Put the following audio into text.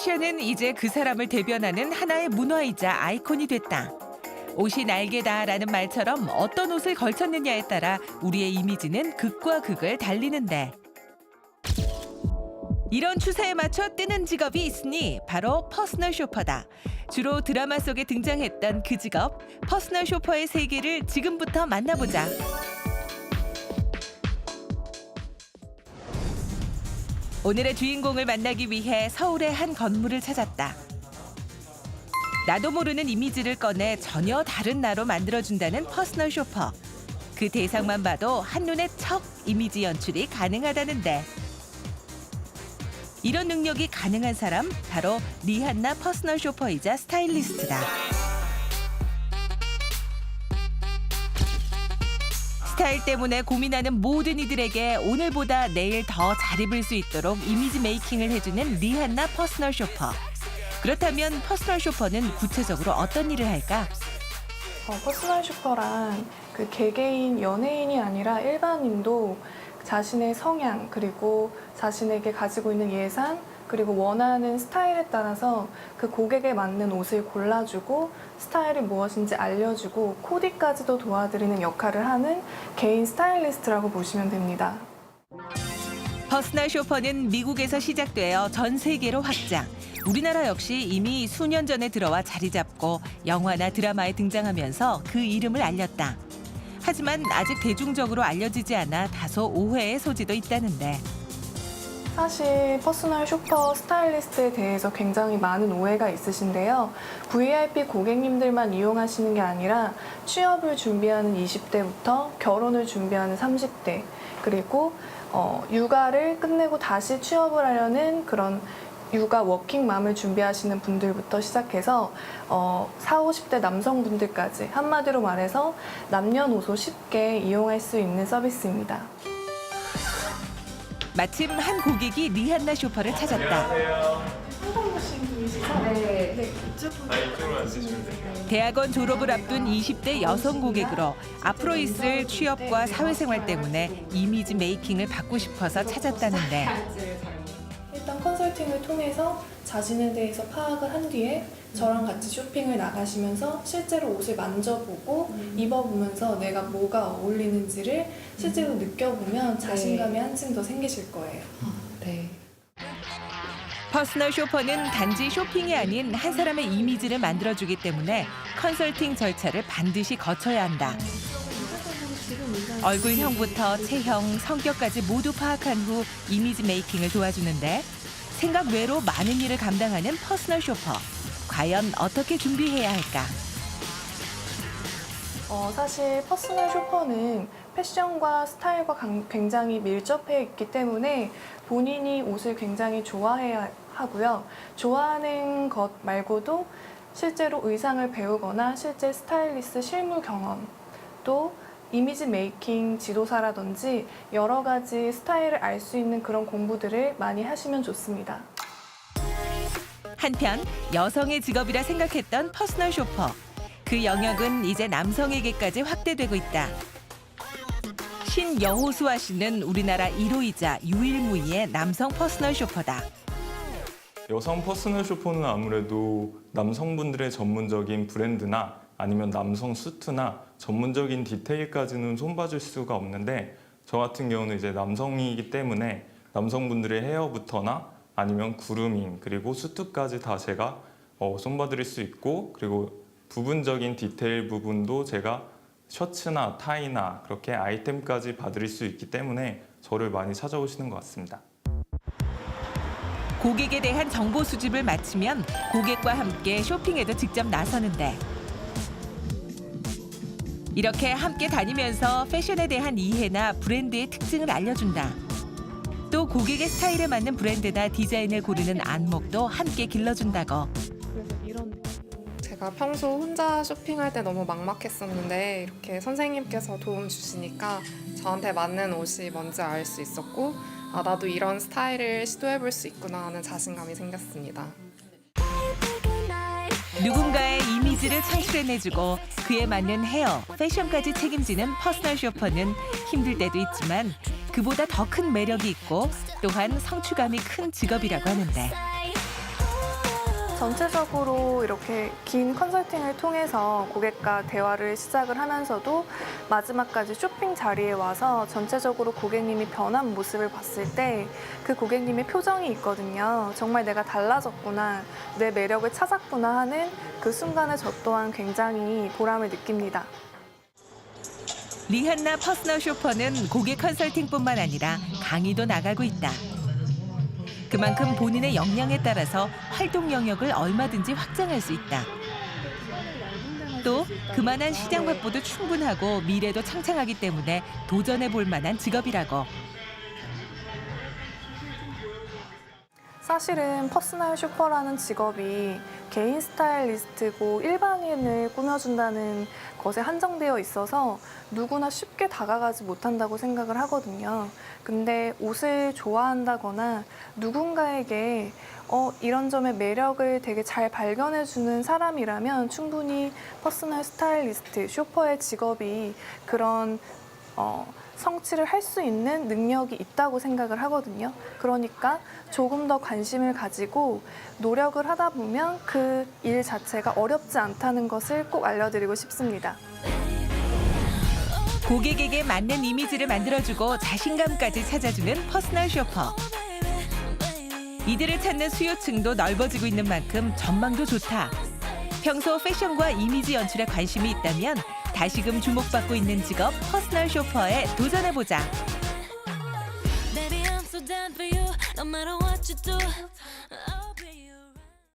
패션은 이제 그 사람을 대변하는 하나의 문화이자 아이콘이 됐다. 옷이 날개다라는 말처럼 어떤 옷을 걸쳤느냐에 따라 우리의 이미지는 극과 극을 달리는데 이런 추세에 맞춰 뜨는 직업이 있으니 바로 퍼스널 쇼퍼다. 주로 드라마 속에 등장했던 그 직업, 퍼스널 쇼퍼의 세계를 지금부터 만나보자. 오늘의 주인공을 만나기 위해 서울의 한 건물을 찾았다. 나도 모르는 이미지를 꺼내 전혀 다른 나로 만들어준다는 퍼스널 쇼퍼. 그 대상만 봐도 한눈에 척 이미지 연출이 가능하다는데. 이런 능력이 가능한 사람 바로 리한나 퍼스널 쇼퍼이자 스타일리스트다. 스타일 때문에 고민하는 모든 이들에게 오늘보다 내일 더 잘 입을 수 있도록 이미지 메이킹을 해주는 리한나 퍼스널 쇼퍼. 그렇다면 퍼스널 쇼퍼는 구체적으로 어떤 일을 할까? 어, 퍼스널 슈퍼란 그 개개인 연예인이 아니라 일반인도 자신의 성향 그리고 자신에게 가지고 있는 예산 그리고 원하는 스타일에 따라서 그 고객에 맞는 옷을 골라주고 스타일이 무엇인지 알려주고 코디까지도 도와드리는 역할을 하는 개인 스타일리스트라고 보시면 됩니다. 퍼스널 쇼퍼는 미국에서 시작되어 전 세계로 확장. 우리나라 역시 이미 수년 전에 들어와 자리 잡고 영화나 드라마에 등장하면서 그 이름을 알렸다. 하지만 아직 대중적으로 알려지지 않아 다소 오해의 소지도 있다는데. 사실 퍼스널 쇼퍼 스타일리스트에 대해서 굉장히 많은 오해가 있으신데요. VIP 고객님들만 이용하시는 게 아니라 취업을 준비하는 20대부터 결혼을 준비하는 30대 그리고 어, 육아를 끝내고 다시 취업을 하려는 그런 육아 워킹맘을 준비하시는 분들부터 시작해서 어, 4, 50대 남성분들까지 한마디로 말해서 남녀노소 쉽게 이용할 수 있는 서비스입니다. 마침 한 고객이 리한나 쇼퍼를 찾았다. 대학원 졸업을 앞둔 20대 여성 고객으로 앞으로 있을 취업과 사회생활 때문에 이미지 메이킹을 받고 싶어서 찾았다는데 일단 컨설팅을 통해서 자신에 대해서 파악을 한 뒤에 저랑 같이 쇼핑을 나가시면서 실제로 옷을 만져보고 입어보면서 내가 뭐가 어울리는지를 실제로 느껴보면 자신감이 한층 더 생기실 거예요. 네. 퍼스널 쇼퍼는 단지 쇼핑이 아닌 한 사람의 이미지를 만들어주기 때문에 컨설팅 절차를 반드시 거쳐야 한다. 얼굴형부터 체형, 성격까지 모두 파악한 후 이미지 메이킹을 도와주는데 생각 외로 많은 일을 감당하는 퍼스널 쇼퍼. 과연 어떻게 준비해야 할까? 어, 사실 퍼스널 쇼퍼는 패션과 스타일과 강- 굉장히 밀접해 있기 때문에 본인이 옷을 굉장히 좋아해야 하고요. 좋아하는 것 말고도 실제로 의상을 배우거나 실제 스타일리스트 실무 경험 또 이미지 메이킹 지도사라든지 여러 가지 스타일을 알 수 있는 그런 공부들을 많이 하시면 좋습니다. 한편 여성의 직업이라 생각했던 퍼스널 쇼퍼. 그 영역은 이제 남성에게까지 확대되고 있다. 신여호수아 씨는 우리나라 1호이자 유일무이의 남성 퍼스널 쇼퍼다. 여성 퍼스널 쇼퍼는 아무래도 남성분들의 전문적인 브랜드나 아니면 남성 수트나 전문적인 디테일까지는 손봐줄 수가 없는데 저 같은 경우는 이제 남성이기 때문에 남성분들의 헤어부터나 아니면 그루밍 그리고 수트까지 다 제가 어, 손봐드릴 수 있고 그리고 부분적인 디테일 부분도 제가 셔츠나 타이나 그렇게 아이템까지 봐드릴 수 있기 때문에 저를 많이 찾아오시는 것 같습니다. 고객에 대한 정보 수집을 마치면 고객과 함께 쇼핑에도 직접 나서는데 이렇게 함께 다니면서 패션에 대한 이해나 브랜드의 특징을 알려준다. 또 고객의 스타일에 맞는 브랜드나 디자인을 고르는 안목도 함께 길러준다고. 제가 평소 혼자 쇼핑할 때 너무 막막했었는데 이렇게 선생님께서 도움 주시니까 저한테 맞는 옷이 뭔지 알 수 있었고 아 나도 이런 스타일을 시도해 볼 수 있구나 하는 자신감이 생겼습니다. 누군가의 이미지를 창출해내주고 그에 맞는 헤어, 패션까지 책임지는 퍼스널 쇼퍼는 힘들 때도 있지만 그보다 더 큰 매력이 있고 또한 성취감이 큰 직업이라고 하는데 전체적으로 이렇게 긴 컨설팅을 통해서 고객과 대화를 시작을 하면서도 마지막까지 쇼핑 자리에 와서 전체적으로 고객님이 변한 모습을 봤을 때 그 고객님의 표정이 있거든요. 정말 내가 달라졌구나, 내 매력을 찾았구나 하는 그 순간에 저 또한 굉장히 보람을 느낍니다. 리한나 퍼스널 쇼퍼는 고객 컨설팅뿐만 아니라 강의도 나가고 있다. 그만큼 본인의 역량에 따라서 활동 영역을 얼마든지 확장할 수 있다. 또 그만한 시장 확보도 충분하고 미래도 창창하기 때문에 도전해 볼 만한 직업이라고. 사실은 퍼스널 쇼퍼라는 직업이 개인 스타일리스트고 일반인을 꾸며준다는 것에 한정되어 있어서 누구나 쉽게 다가가지 못한다고 생각을 하거든요. 근데 옷을 좋아한다거나 누군가에게 어, 이런 점의 매력을 되게 잘 발견해주는 사람이라면 충분히 퍼스널 스타일리스트, 쇼퍼의 직업이 그런 어, 성취를 할 수 있는 능력이 있다고 생각을 하거든요. 그러니까 조금 더 관심을 가지고 노력을 하다 보면 그 일 자체가 어렵지 않다는 것을 꼭 알려드리고 싶습니다. 고객에게 맞는 이미지를 만들어주고 자신감까지 찾아주는 퍼스널 쇼퍼. 이들을 찾는 수요층도 넓어지고 있는 만큼 전망도 좋다. 평소 패션과 이미지 연출에 관심이 있다면 다시금 주목받고 있는 직업 퍼스널 쇼퍼에 도전해보자.